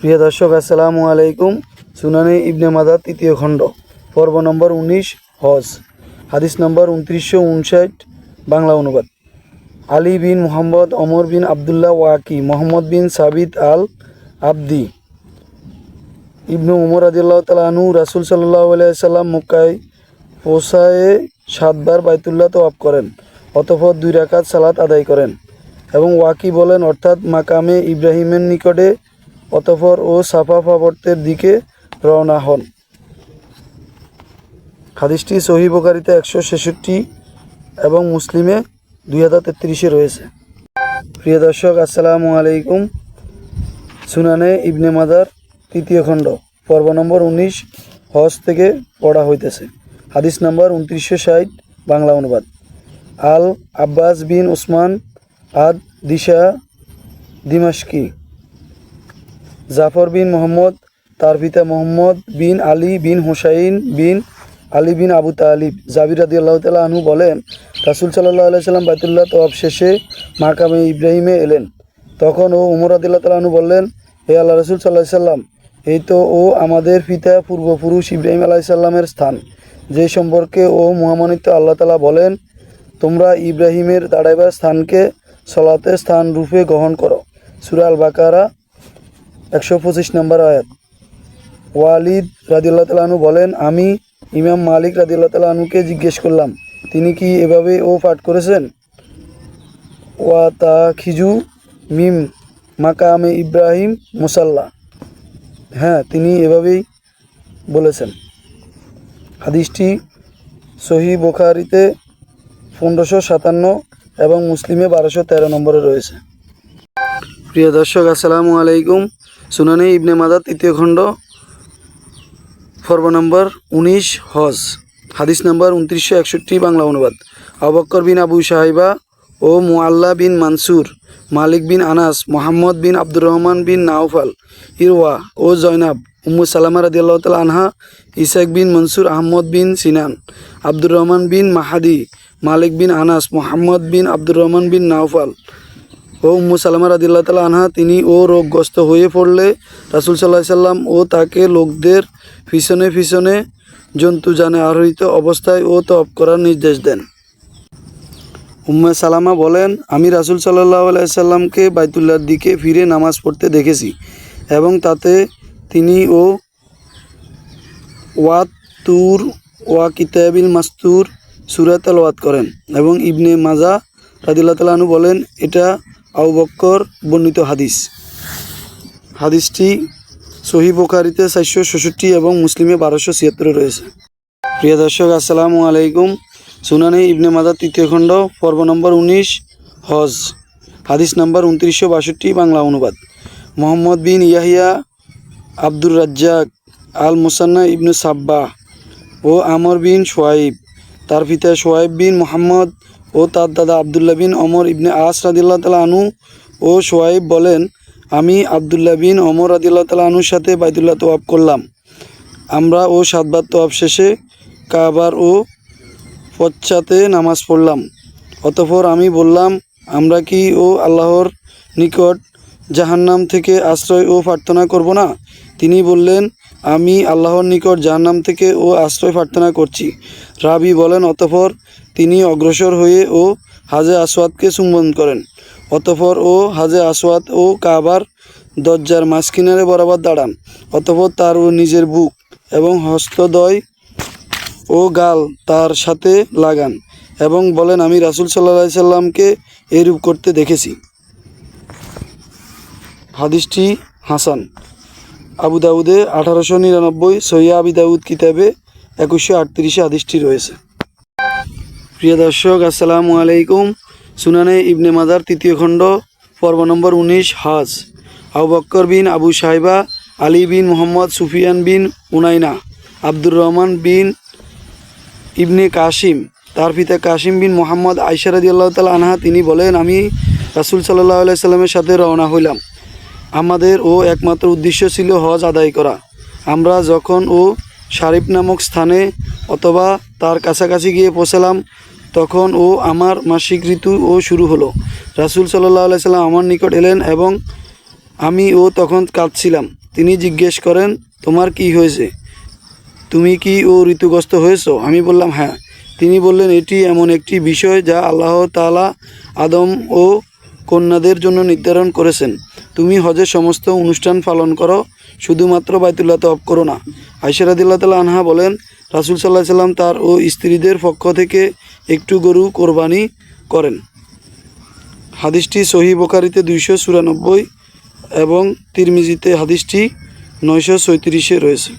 প্রিয় দর্শক, আসসালামু আলাইকুম। সুনানি ইবনে মাদার তৃতীয় খণ্ড, পর্ব নম্বর উনিশ, হজ। হাদিস নম্বর উনত্রিশশো উনষাট, বাংলা অনুবাদ। আলী বিন মোহাম্মদ অমর বিন আবদুল্লাহ ওয়াকি, মোহাম্মদ বিন সাবিত আল আবদি। ইবনু উমর আদিল্লাহ তালু রাসুল সাল্লাহ আলাইসাল্লাম মক্কায় পৌঁছায় সাতবার বাইতুল্লাহ তোয়াব করেন, অতঃপর দুই রাকাত সালাত আদায় করেন এবং ওয়াকি বলেন, অর্থাৎ মাকামে ইব্রাহিমের নিকটে অতঃপর ও সাফা পাবর্তের দিকে রওনা হন। হাদিসটি সহি বোকারিতে একশো ছেষট্টি এবং মুসলিমে দুই হাজার তেত্রিশে রয়েছে। প্রিয় দর্শক, আসসালামু আলাইকুম। সুনানে ইবনে মাদার তৃতীয় খণ্ড, পর্ব নম্বর উনিশ, হজ থেকে পড়া হইতেছে। হাদিস নম্বর উনত্রিশশো ষাট, বাংলা অনুবাদ। আল আব্বাস বিন ওসমান আদ দিশা দিমাশকি। জাফর বিন মোহাম্মদ, তার পিতা মোহাম্মদ বিন আলী বিন হুসাইন বিন আলী বিন আবু তালিব। জাবির রাদি আল্লাহ তালা বলেন, রাসুল সাল্লাহ আলাইসাল্লাম বাইতুল্লাহ তোয়াব শেষে মাকামে ইব্রাহিমে এলেন। তখন ও উমর আদিল্লাহ তালা আনহু বললেন, হে আল্লাহ রসুল সাল্লাহ সাল্লাম এই তো ও আমাদের পিতা পূর্বপুরুষ ইব্রাহিম আলাইসাল্লামের স্থান। যে সম্পর্কে ও মহামানিত্য আল্লাহ তালা বলেন, তোমরা ইব্রাহিমের দাঁড়াইবার স্থানকে সলাতের স্থান রূপে গ্রহণ করো। সুরাল বাকারা একশো পঁচিশ নম্বর আয়াত। ওয়ালিদ রাদিল্লাহ তালাহনু বলেন, আমি ইমাম মালিক রাদিল্লাহ তালাহনুকে জিজ্ঞেস করলাম, তিনি কি এভাবে ও পাঠ করেছেন? ওয়া তা খিজু মিম মাকামে ইব্রাহিম মুসাল্লা। হ্যাঁ তিনি এভাবেই বলেছেন। হাদিসটি সহি বোখারিতে পনেরোশো সাতান্ন এবং মুসলিমে বারোশো তেরো নম্বরে রয়েছে। প্রিয় দর্শক, আসসালামু আলাইকুম। সুনানি ইবনে মাদার তৃতীয় খণ্ড, পর্ব নম্বর উনিশ, হজ। হাদিস নম্বর উনত্রিশশো একষট্টি, বাংলা অনুবাদ। আবক্কর বিন আবু সাহেবা ও Mu'alla bin Mansur, Malik bin Anas, Muhammad bin Abdur Rahman bin Nawfal, Irwa ও জয়নাব, উম্মু সালামা রাদিয়াল্লাহু তাআলা আনহা, Ishaq bin Mansur, Ahmad bin Sinan, Abdur Rahman bin Mahdi, Malik bin Anas, Muhammad bin Abdur Rahman bin Nawfal ও Umm Salama রাদিল্লাহ তালা আনহা, তিনি ও রোগগ্রস্ত হয়ে পড়লে রাসুল সাল্লাহ সাল্লাম ও তাকে লোকদের পিছনে পিছনে জন্তু জানে আরোহিত অবস্থায় ও তপ করার নির্দেশ দেন। উম্মে সালামা বলেন, আমি রাসুল সাল্লাহ আলাইসাল্লামকে বাইতুল্লার দিকে ফিরে নামাজ পড়তে দেখেছি এবং তাতে তিনি ও ওয়াত তুর ওয়া কিতাবিল মাস্তুর সুরাত আলওয়াত করেন এবং ইবনে মাজা রাদিল্লাহ তালাহনু বলেন, এটা আউ বক্কর বর্ণিত হাদিস। হাদিসটি সহি বোখারিতে চারশো ষষট্টি এবং মুসলিমে বারোশো ছিয়াত্তরে রয়েছে। প্রিয় দর্শক, আসসালামু আলাইকুম। সুনানি ইবনে মাদার তৃতীয় খণ্ড, পর্ব নম্বর উনিশ, হজ। হাদিস নম্বর উনত্রিশশো বাষট্টি, বাংলা অনুবাদ। মোহাম্মদ বিন ইয়াহিয়া আব্দুর রাজ্জাক আল মুসান্না ইবনু সাব্বা ও আমর বিন সোয়াইব তার পিতা সোয়াইব বিন মোহাম্মদ ও তার দাদা আবদুল্লাহ বিন অমর ইবনে আস রাদিল্লাহ তালা আনু ও সোয়াইব বলেন, আমি আবদুল্লাহ বিন অমর রাদিল্লাহ তালা আনুর সাথে বাইতুল্লাহ তোয়াব করলাম। আমরা ও সাতবার তোয়াব শেষে কাবার ও পশ্চাতে নামাজ পড়লাম। অতঃপর আমি বললাম, আমরা কি ও আল্লাহর নিকট জাহান্নাম থেকে আশ্রয় ও প্রার্থনা করব না? তিনি বললেন, আমি আল্লাহর নিকট জাহান্নাম থেকে ও আশ্রয় প্রার্থনা করছি। রাবি বলেন, অতঃপর তিনি অগ্রসর হয়ে ও হাজে আসওয়াদকে চুম্বন করেন। অতঃপর ও হাজে আসওয়াদ ও কাবার দরজার মাঝকিনারে বরাবর দাঁড়ান। অতঃপর তার ও নিজের বুক এবং হস্তদয় ও গাল তার সাথে লাগান এবং বলেন, আমি রাসুল সাল্লা সাল্লামকে এরূপ করতে দেখেছি। হাদিসটি হাসান। আবু দাউদে আঠারোশো নিরানব্বই সৈয়া আবি দাউদ কিতাবে একুশশো আটত্রিশে হাদিসটি রয়েছে। প্রিয় দর্শক, আসসালামু আলাইকুম। সুনানে ইবনে মাদার তৃতীয় খণ্ড, পর্ব নম্বর উনিশ, হাজ। আবু বক্কর বিন আবু সাহেবা আলী বিন মোহাম্মদ, সুফিয়ান বিন উনাইনা, আব্দুর রহমান বিন ইবনে কাসিম, তার পিতা কাসিম বিন মোহাম্মদ আইসারাদি আল্লাহ তালা আনহা, তিনি বলেন, আমি রাসুল সাল্লাহ সাল্লামের সাথে রওনা হইলাম। আমাদের ও একমাত্র উদ্দেশ্য ছিল হজ আদায় করা। আমরা যখন ও শারিফ নামক স্থানে অথবা তার কাছাকাছি গিয়ে পৌঁছালাম। তখন ও আমার মাসিক ঋতু ও শুরু হলো। রাসুল সাল্লাহ আলাইসাল্লাম আমার নিকট এলেন এবং আমি ও তখন কাঁদছিলাম। তিনি জিজ্ঞেস করেন, তোমার কি হয়েছে? তুমি কি ও ঋতুগ্রস্ত হয়েছো? আমি বললাম হ্যাঁ। তিনি বললেন, এটি এমন একটি বিষয় যা আল্লাহ তাআলা আদম ও কন্যাদের জন্য নির্ধারণ করেছেন। তুমি হজের সমস্ত অনুষ্ঠান পালন করো, শুধুমাত্র বাইতুল্লাহ তফ করো না। আইসারাদিল্লা তালা আনহা বলেন রাসুল সাল্লাহ সাল্লাম তার ও স্ত্রীদের পক্ষ থেকে একটু গরু কোরবানি করেন। হাদিসটি সহি বোকারিতে দুইশো চুরানব্বই এবং তিরমিজিতে হাদিসটি নয়শো সৈত্রিশে রয়েছে।